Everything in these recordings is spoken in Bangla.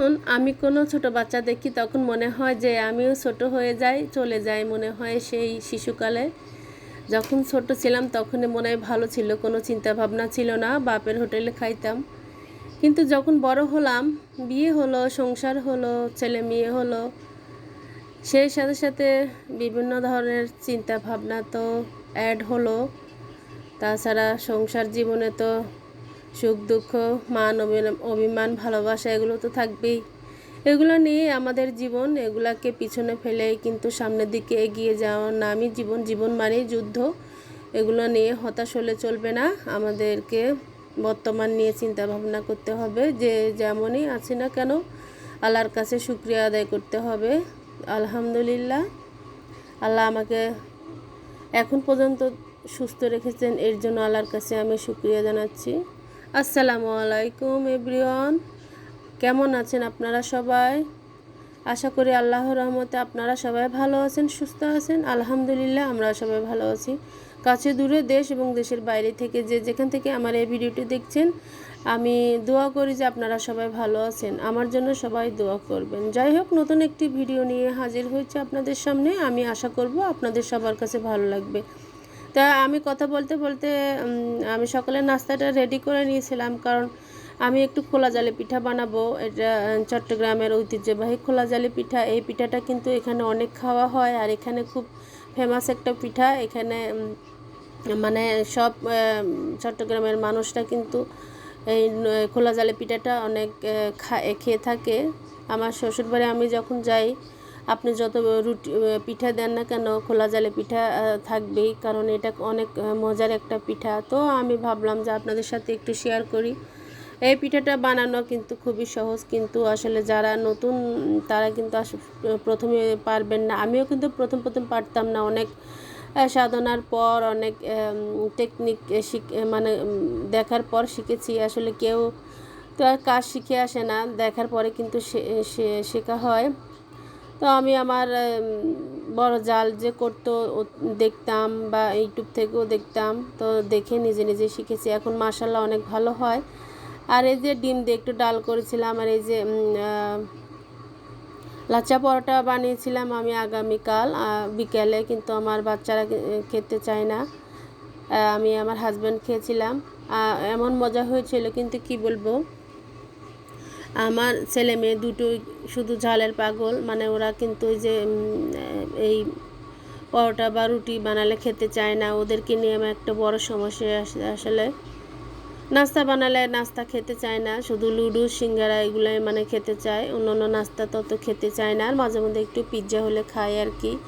যখন আমি কোনো ছোট বাচ্চা দেখি, তখন মনে হয় যে আমিও ছোট হয়ে যাই, চলে যাই মনে হয় সেই শিশুকালে। যখন ছোট ছিলাম তখন মনে হয় ভালো ছিল, কোনো চিন্তা ভাবনা ছিল না, বাপের হোটেলে খাইতাম। কিন্তু যখন বড় হলাম, বিয়ে হলো, সংসার হলো, ছেলে মেয়ে হলো, সেই সাথে সাথে বিভিন্ন ধরনের চিন্তা ভাবনা তো অ্যাড হলো। তাছাড়া সংসার জীবনে তো সুখ, দুঃখ, মান অভিমান- ভালোবাসা, এগুলো তো থাকবেই। এগুলো নিয়ে আমাদের জীবন, এগুলাকে পিছনে ফেলেই কিন্তু সামনের দিকে এগিয়ে যাওয়ার নামই জীবন জীবন মানেই যুদ্ধ। এগুলো নিয়ে হতাশ হলে চলবে না। আমাদেরকে বর্তমান নিয়ে চিন্তা ভাবনা করতে হবে যে যেমনই আছি না কেন, আল্লাহর কাছে শুক্রিয়া আদায় করতে হবে। আলহামদুলিল্লাহ। আল্লাহ আমাকে এখন পর্যন্ত সুস্থ রেখেছেন। এর জন্য আল্লাহর কাছে আমি শুক্রিয়া জানাচ্ছি। আসসালামু আলাইকুম, এভরিওয়ান। কেমন আছেন আপনারা সবাই? আশা করি আল্লাহর রহমতে আপনারা সবাই ভালো আছেন, সুস্থ আছেন। আলহামদুলিল্লাহ, আমরা সবাই ভালো আছি। কাছে দূরে দেশ এবং দেশের বাইরে থেকে যে যেখান থেকে আমার এই ভিডিওটি দেখছেন, আমি দোয়া করি যে আপনারা সবাই ভালো আছেন। আমার জন্য সবাই দোয়া করবেন। যাই হোক, নতুন একটি ভিডিও নিয়ে হাজির হয়েছে আপনাদের সামনে। আমি আশা করব আপনাদের সবার কাছে ভালো লাগবে। তা আমি কথা বলতে বলতে আমি সকালে নাস্তাটা রেডি করে নিয়েছিলাম কারণ আমি একটু খোলা জালে পিঠা বানাবো। এটা চট্টগ্রামের ঐতিহ্যবাহী খোলা জালে পিঠা। এই পিঠাটা কিন্তু এখানে অনেক খাওয়া হয় আর এখানে খুব ফেমাস একটা পিঠা। এখানে মানে সব চট্টগ্রামের মানুষরা কিন্তু এই খোলা জালে পিঠাটা অনেক খেয়ে থাকে। আমার শ্বশুরবাড়ি আমি যখন যাই আপনি যত রুটি পিঠা দেন না কেন, খোলা জালে পিঠা থাকবেই, কারণ এটা অনেক মজার একটা পিঠা। তো আমি ভাবলাম যে আপনাদের সাথে একটু শেয়ার করি। এই পিঠাটা বানানো কিন্তু খুবই সহজ, কিন্তু আসলে যারা নতুন, তারা কিন্তু প্রথমে পারবেন না। আমিও কিন্তু প্রথম প্রথম পারতাম না। অনেক সাধনার পর, অনেক টেকনিক শিখ মানে দেখার পর শিখেছি। আসলে কেউ তো আর কাজ শিখে আসে না। দেখার পরে কিন্তু শেখা হয়। তো আমি আমার বড় জাল যে করতো দেখতাম বা ইউটিউব থেকেও দেখতাম। তো দেখে নিজে নিজে শিখেছি। এখন মাসাল্লাহ অনেক ভালো হয়। আর এই যে ডিম দিয়ে একটু ডাল করেছিলাম আর এই যে লাচ্চা পরোটা বানিয়েছিলাম আমি আগামীকাল বিকেলে। কিন্তু আমার বাচ্চারা খেতে চায় না। আমি আমার হাজব্যান্ড খেয়েছিলাম। এমন মজা হয়েছিল, কিন্তু কি বলব? আমার ছেলে মেয়ে দুটোই শুধু ঝালের পাগল। মানে ওরা কিন্তু ওই যে এই পরোটা বা রুটি বানালে খেতে চায় না। ওদেরকে নিয়ে আমার একটা বড় সমস্যা আসে, আসলে। নাস্তা বানালে নাস্তা খেতে চায় না। শুধু লুডু, সিঙ্গারা এগুলাই মানে খেতে চায়। অন্য অন্য নাস্তা তত খেতে চায় না। আর মাঝে মধ্যে একটু পিৎজা হলে খায় আর কি।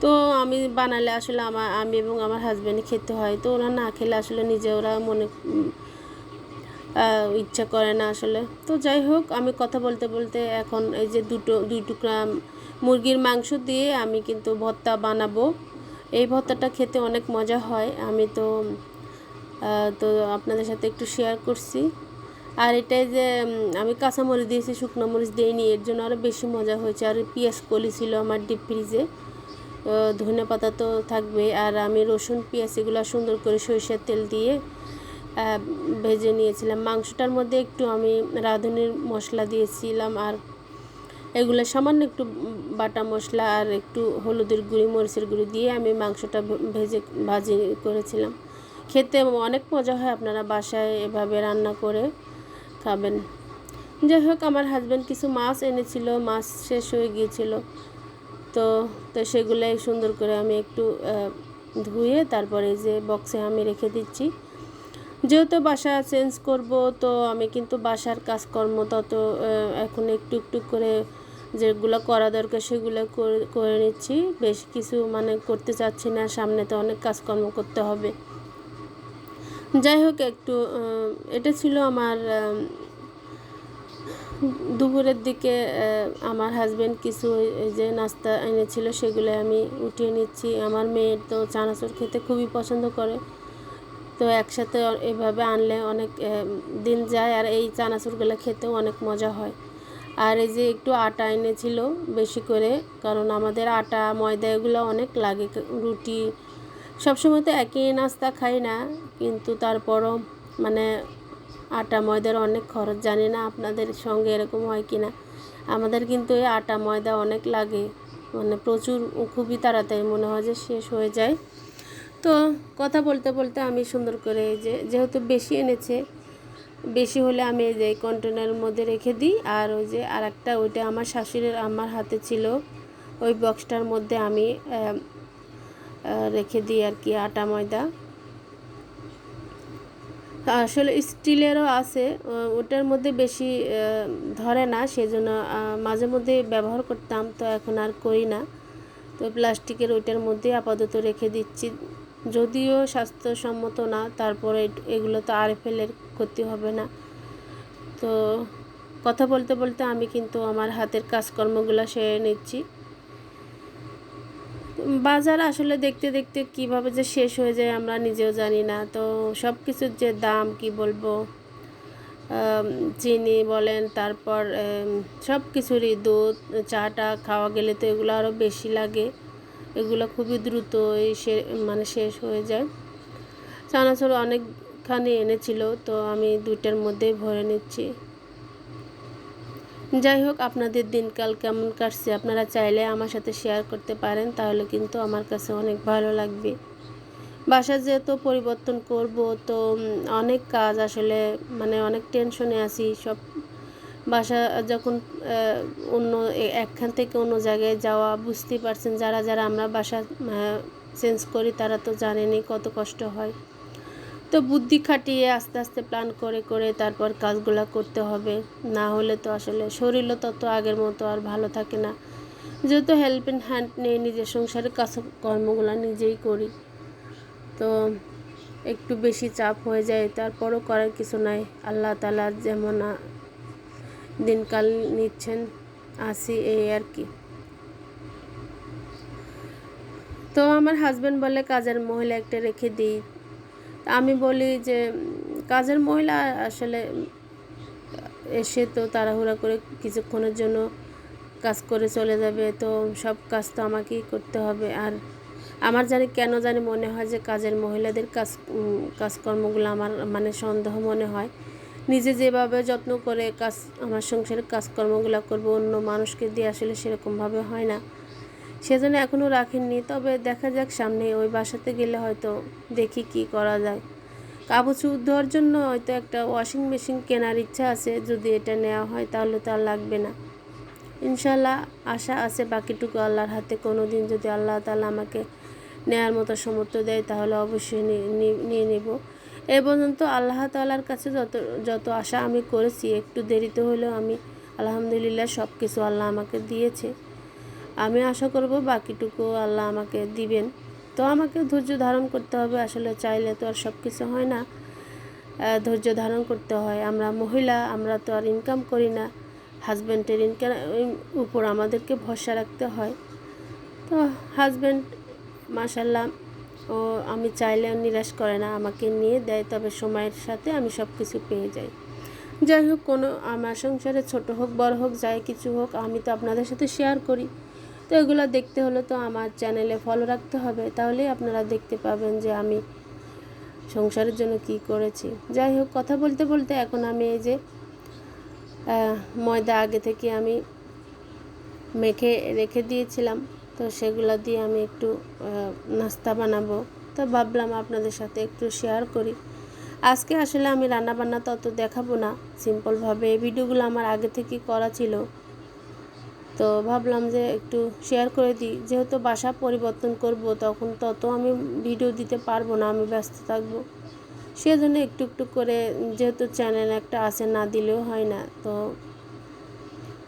তো আমি বানালে আসলে আমার আমি এবং আমার হাজব্যান্ড খেতে হয়। তো ওরা না খেলে আসলে নিজে ওরা মনে ইচ্ছা করে না আসলে। তো যাই হোক, আমি কথা বলতে বলতে এখন এই যে দুটো, দুই টুকরা মুরগির মাংস দিয়ে আমি কিন্তু ভর্তা বানাবো। এই ভর্তাটা খেতে অনেক মজা হয়। আমি তো তো আপনাদের সাথে একটু শেয়ার করছি। আর এটাই যে আমি কাঁচামরিচ দিয়েছি, শুকনো মরিচ দিইনি, এর জন্য আরও বেশি মজা হয়েছে। আর পেঁয়াজ কলি ছিল আমার ডিপ ফ্রিজে ধনে পাতা তো থাকবে আর আমি রসুন, পেঁয়াজ এগুলো সুন্দর করে সরিষার তেল দিয়ে ভেজে নিয়েছিলাম। মাংসটার মধ্যে একটু আমি রাঁধুনির মশলা দিয়েছিলাম আর এগুলো সামান্য একটু বাটা মশলা আর একটু হলুদের গুঁড়ি, মরিচের গুঁড়ি দিয়ে আমি মাংসটা ভেজে ভাজি করেছিলাম। খেতে অনেক মজা হয় আপনারা বাসায় এভাবে রান্না করে খাবেন। যাই হোক, আমার হাজব্যান্ড কিছু মাছ এনেছিল, মাছ শেষ হয়ে গিয়েছিল। তো তো সেগুলাই সুন্দর করে আমি একটু ধুয়ে তারপরে যে বক্সে আমি রেখে দিচ্ছি। যেহেতু বাসা চেঞ্জ করব, তো আমি কিন্তু বাসার কাজকর্ম তত এখন একটু একটু করে যেগুলো করা দরকার সেগুলো করে- নিচ্ছি। বেশ কিছু মানে করতে চাচ্ছি না, সামনে তো অনেক কাজকর্ম করতে হবে। যাই হোক একটু এটা ছিল আমার দুপুরের দিকে আমার হাজব্যান্ড কিছু যে নাস্তা এনেছিল সেগুলো আমি উঠিয়ে নিচ্ছি। আমার মেয়ের তো চানাচুর খেতে খুবই পছন্দ করে। তো একসাথে এভাবে আনলে অনেক দিন যায় আর এই চানাচুরগুলো খেতেও অনেক মজা হয়। আর এই যে একটু আটা এনেছিল বেশি করে, কারণ আমাদের আটা, ময়দা এগুলো অনেক লাগে রুটি, সবসময় তো একই নাস্তা খাই না, কিন্তু তারপরও মানে আটা, ময়দার অনেক খরচ, জানি না আপনাদের সঙ্গে এরকম হয় কি না আমাদের কিন্তু এই আটা, ময়দা অনেক লাগে মানে প্রচুর, খুবই তাড়াতাড়ি মনে হয় যে শেষ হয়ে যায়। তো কথা বলতে বলতে আমি সুন্দর করে এই যে, যেহেতু বেশি এনেছে, বেশি হলে আমি এই যে কন্টেনারের মধ্যে রেখে দিই। আর ওই যে আর একটা ওইটা আমার শাশুড়ির, আমার হাতে ছিল। ওই বক্সটার মধ্যে আমি রেখে দিই আর কি আটা, ময়দা। আসলে স্টিলেরও আছে ওটার মধ্যে বেশি ধরে না, সেজন্য মাঝে মধ্যে ব্যবহার করতাম, তো এখন আর করি না। তো প্লাস্টিকের ওইটার মধ্যে আপাতত রেখে দিচ্ছি। যদিও স্বাস্থ্যসম্মত না, তারপরে এগুলো তো আর ফেলের ক্ষতি হবে না। তো কথা বলতে বলতে আমি কিন্তু আমার হাতের কাজকর্মগুলো সেরে নিচ্ছি। বাজার আসলে দেখতে দেখতে কীভাবে যে শেষ হয়ে যায় আমরা নিজেও জানি না। তো সব কিছুর যে দাম কি বলব চিনি বলেন, তারপর সব কিছুরই দুধ, চাটা খাওয়া গেলে তো এগুলো আরও বেশি লাগে। এগুলো খুবই দ্রুত সে- মানে শেষ হয়ে যায়। চানাচুর অনেকখানি এনেছিল, তো আমি দুইটার মধ্যেই ভরে নিচ্ছি। যাই হোক, আপনাদের দিনকাল কেমন কাটছে? আপনারা চাইলে আমার সাথে শেয়ার করতে পারেন, তাহলে কিন্তু আমার কাছে অনেক ভালো লাগবে। বাসা যেহেতু পরিবর্তন করব, তো অনেক কাজ আসলে মানে অনেক টেনশনে আছি, সব বাসা যখন অন্য একখান থেকে অন্য জায়গায় যাওয়া, বুঝতেই পারছেন যারা যারা আমরা বাসা চেঞ্জ করি তারা তো জানেনই কত কষ্ট হয়। তো বুদ্ধি খাটিয়ে আস্তে আস্তে প্ল্যান করে করে তারপর কাজগুলো করতে হবে। না হলে তো আসলে শরীরও তত আগের মতো আর ভালো থাকে না। যেহেতু হেল্প হ্যান্ড নিয়ে নিজের সংসারের কাজ, কর্মগুলো নিজেই করি। তো একটু বেশি চাপ হয়ে যায়, তারপরও করার কিছু নাই। আল্লাহ তালা যেমন দিনকাল নিচ্ছেন আসি এই আর কি। তো আমার হাজব্যান্ড বলে, কাজের মহিলা একটা রেখে দিই। আমি বলি যে, কাজের মহিলা আসলে এসে তো তাড়াহুড়া করে কিছুক্ষণের জন্য কাজ করে চলে যাবে, তো সব কাজ তো আমাকেই করতে হবে। আর আমার জানি, কেন জানি মনে হয় যে, কাজের মহিলাদের কাজ কাজকর্মগুলো আমার মানে সন্দেহ মনে হয়। নিজে যেভাবে যত্ন করে কাজ, আমার সংসারের কাজকর্মগুলো করব, অন্য মানুষকে দিয়ে আসলে সেরকমভাবে হয় না। সেজন্য এখনও রাখেননি, তবে দেখা যাক সামনে ওই বাসাতে গেলে হয়তো দেখি কি করা যায়। চোপড় ধোয়ার জন্য হয়তো একটা ওয়াশিং মেশিন কেনার ইচ্ছা আছে, যদি এটা নেওয়া হয় তাহলে তো আর লাগবে না। ইনশাল্লাহ আশা আছে, বাকিটুকু আল্লাহর হাতে। কোনো দিন যদি আল্লাহ তাআলা আমাকে নেয়ার মতো সমর্থ দেয় তাহলে অবশ্যই নিয়ে নেব। এ পর্যন্ত আল্লাহ তাআলার কাছে যত যত আশা আমি করেছি, একটু দেরিতে হলেও আমি আলহামদুলিল্লাহ সব কিছু আল্লাহ আমাকে দিয়েছে। আমি আশা করব বাকিটুকু আল্লাহ আমাকে দিবেন। তো আমাকে ধৈর্য ধারণ করতে হবে, আসলে চাইলে তো আর সব কিছু হয় না। ধৈর্য ধারণ করতে হয়। আমরা মহিলা, আমরা তো আর ইনকাম করি না। হাজব্যান্ডের ইনকাম উপর আমাদেরকে ভরসা রাখতে হয়। তো হাজব্যান্ড মাসাল্লাহ ও আমি চাইলে নিরাশ করে না, আমাকে নিয়ে দেয়, তবে সময়ের সাথে আমি সব কিছু পেয়ে যাই। যাই হোক, কোনো আমার সংসারে ছোট হোক, বড় হোক, যাই কিছু হোক, আমি তো আপনাদের সাথে শেয়ার করি। তো এগুলো দেখতে হলে তো আমার চ্যানেলে ফলো রাখতে হবে, তাহলেই আপনারা দেখতে পাবেন যে আমি সংসারের জন্য কি করেছি। যাই হোক, কথা বলতে বলতে এখন আমি এই যে ময়দা আগে থেকে আমি মেখে রেখে দিয়েছিলাম। তো সেগুলো দিয়ে আমি একটু নাস্তা বানাবো। তো ভাবলাম আপনাদের সাথে একটু শেয়ার করি। আজকে আসলে আমি রান্না বান্না তত দেখাবো না। সিম্পলভাবে এই ভিডিওগুলো আমার আগে থেকে করা ছিল। তো ভাবলাম যে একটু শেয়ার করে দিই। যেহেতু বাসা পরিবর্তন করব, তখন তত আমি ভিডিও দিতে পারব না, আমি ব্যস্ত থাকব। সেজন্য একটু একটু করে, যেহেতু চ্যানেল একটা আছে, না দিলেও হয় না, তো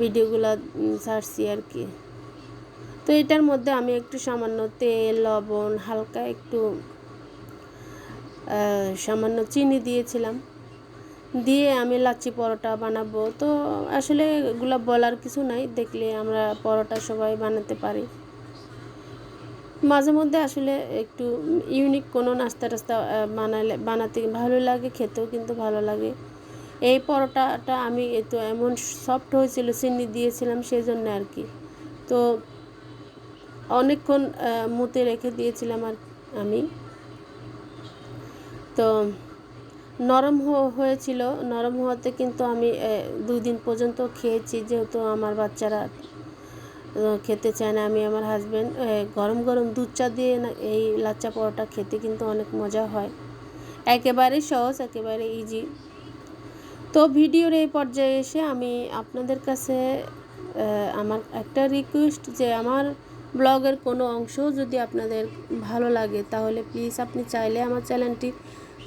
ভিডিওগুলো ছাড়ছি আর কি। তো এটার মধ্যে আমি একটু সামান্য তেল, লবণ, হালকা একটু সামান্য চিনি দিয়েছিলাম। দিয়ে আমি লাচ্ছি পরোটা বানাবো। তো আসলে এগুলো বলার কিছু নাই, দেখলে আমরা পরোটা সবাই বানাতে পারি। মাঝে মধ্যে আসলে একটু ইউনিক কোনো নাস্তা টাস্তা বানালে, বানাতে ভালো লাগে, খেতেও কিন্তু ভালো লাগে। এই পরোটাটা আমি এ তো এমন সফট হয়েছিল, চিনি দিয়েছিলাম সেই জন্য আর কি। তো অনেকক্ষণ মুতে রেখে দিয়েছিলাম আর আমি। তো নরম হয়েছিল। নরম হওয়াতে কিন্তু আমি দুই দিন পর্যন্ত খেয়েছি, যেহেতু আমার বাচ্চারা খেতে চায় না। আমি আমার হাজব্যান্ড গরম গরম দুধ চা দিয়ে এই লাচ্চা পরোটা খেতে কিন্তু অনেক মজা হয়। একেবারে সহজ একেবারে ইজি তো ভিডিওর এই পর্যায়ে এসে আমি আপনাদের কাছে আমার একটা রিকোয়েস্ট যে আমার ব্লগের কোনো অংশ যদি আপনাদের ভালো লাগে, তাহলে প্লিজ আপনি চাইলে আমার চ্যানেলটি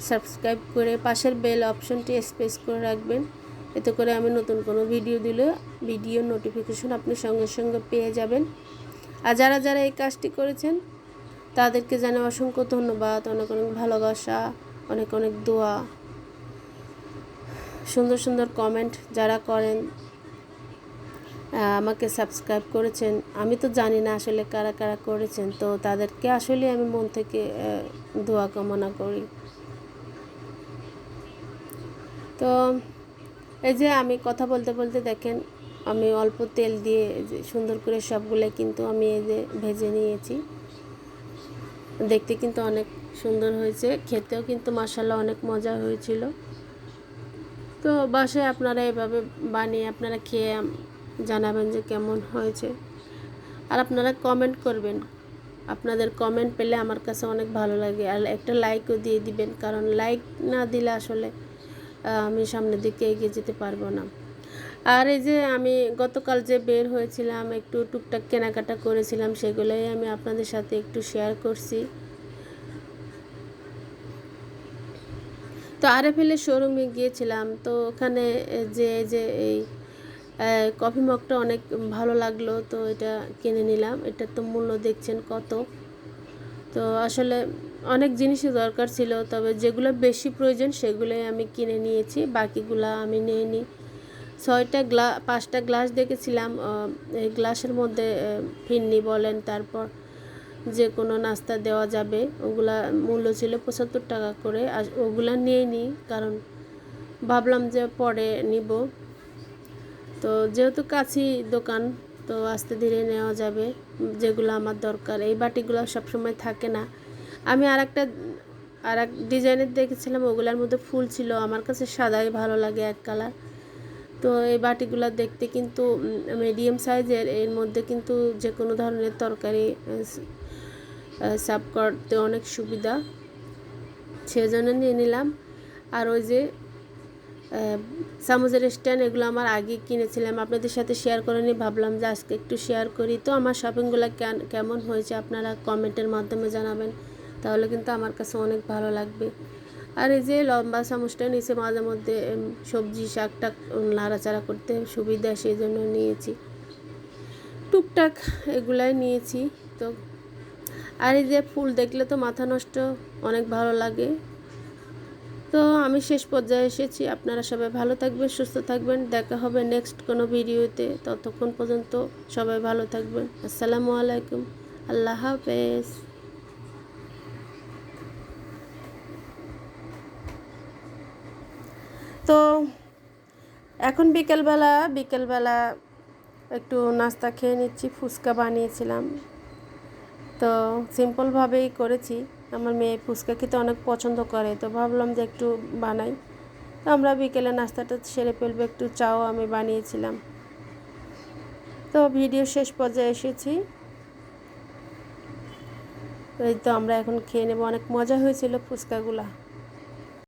সাবস্ক্রাইব করে পাশের বেল অপশনটি স্পেস করে রাখবেন। এতে করে আমি নতুন কোনো ভিডিও দিলে ভিডিও নোটিফিকেশন আপনি সঙ্গে সঙ্গে পেয়ে যাবেন। আর যারা যারা এই কাজটি করেছেন, তাদেরকে জানাই অসংখ্য ধন্যবাদ। অনেক অনেক ভালোবাসা, অনেক অনেক দোয়া। সুন্দর সুন্দর কমেন্ট যারা করেন আমাকে সাবস্ক্রাইব করেছেন। আমি তো জানি না আসলে কারা কারা করেছেন। তো তাদেরকে আসলে আমি মন থেকে দোয়া কামনা করি। তো এই যে আমি কথা বলতে বলতে দেখেন, আমি অল্প তেল দিয়ে সুন্দর করে সবগুলো কিন্তু আমি এই যে ভেজে নিয়েছি। দেখতে কিন্তু অনেক সুন্দর হয়েছে। খেতেও কিন্তু মাসাল্লাহ অনেক মজা হয়েছিল। তো বাসায় আপনারা এভাবে বানিয়ে, আপনারা খেয়ে জানাবেন যে কেমন হয়েছে। আর আপনারা কমেন্ট করবেন। আপনাদের কমেন্ট পেলে আমার কাছে অনেক ভালো লাগে। আর একটা লাইকও দিয়ে দিবেন। কারণ লাইক না দিলে আসলে আমি সামনের দিকে এগিয়ে যেতে পারব না। আর এই যে আমি গতকাল যে বের হয়েছিলাম, একটু টুকটাক কেনাকাটা করেছিলাম, সেগুলোই আমি আপনাদের সাথে একটু শেয়ার করছি। তো আরএফএলের শোরুমে গিয়েছিলাম। তো ওখানে যে যে এই কফি মগটা অনেক ভালো লাগল, তো এটা কিনে নিলাম। এটা তো মূল্য দেখছেন কত। তো আসলে অনেক জিনিসই দরকার ছিল, তবে যেগুলো বেশি প্রয়োজন সেগুলোই আমি কিনে নিয়েছি, বাকিগুলো আমি নিয়ে নিই। ছয়টা গ্লা, পাঁচটা গ্লাস দেখেছিলাম এই গ্লাসের মধ্যে ফিন্নি বলেন, তারপর যে কোনো নাস্তা দেওয়া যাবে, ওগুলা মূল্য ছিল পঁচাত্তর টাকা করে, আর ওগুলা নিয়ে নিই, কারণ ভাবলাম যে পরে নিব। তো যেহেতু কাছি দোকান, তো আস্তে ধীরে নেওয়া যাবে যেগুলো আমার দরকার। এই বাটিগুলো সবসময় থাকে না। আমি আর একটা আর এক ডিজাইনের দেখেছিলাম, ওগুলোর মধ্যে ফুল ছিল। আমার কাছে সাদাই ভালো লাগে এক কালার তো এই বাটিগুলো দেখতে কিন্তু মিডিয়াম সাইজের এর। মধ্যে কিন্তু যে কোনো ধরনের তরকারি সার্ভ করতে অনেক সুবিধা। সেজন্য নিয়ে নিলাম। আর ওই যে চামচের স্ট্যান্ড এগুলো আমার আগে কিনেছিলাম, আপনাদের সাথে শেয়ার করে নিয়ে ভাবলাম যে আজকে একটু শেয়ার করি। তো আমার শপিংগুলো কেমন হয়েছে আপনারা কমেন্টের মাধ্যমে জানাবেন, তাহলে কিন্তু আমার কাছে অনেক ভালো লাগবে। আর এই যে লম্বা চামচটা নিয়েছে, মাঝে মধ্যে সবজি শাক টাক নাড়াচাড়া করতে সুবিধা সেই জন্য নিয়েছি। টুকটাক এগুলাই নিয়েছি, তো। আর এই যে ফুল দেখলে তো মাথা নষ্ট, অনেক ভালো লাগে। তো আমি শেষ পর্যায়ে এসেছি। আপনারা সবাই ভালো থাকবেন, সুস্থ থাকবেন। দেখা হবে নেক্সট কোনো ভিডিওতে। ততক্ষণ পর্যন্ত সবাই ভালো থাকবেন। আসসালামু আলাইকুম। আল্লাহ হাফেজ। তো এখন বিকেলবেলা বিকেলবেলা একটু নাস্তা খেয়ে নিচ্ছি, ফুচকা বানিয়েছিলাম। তো সিম্পলভাবেই করেছি। আমার মেয়ে ফুচকা খেতে অনেক পছন্দ করে, তো ভাবলাম যে একটু বানাই। তো আমরা বিকেলে নাস্তাটা সেরে ফেলব, একটু চাও আমি বানিয়েছিলাম। তো ভিডিও শেষ পর্যায়ে এসেছি। এই তো আমরা এখন খেয়ে নেব, অনেক মজা হয়েছিল ফুচকাগুলা।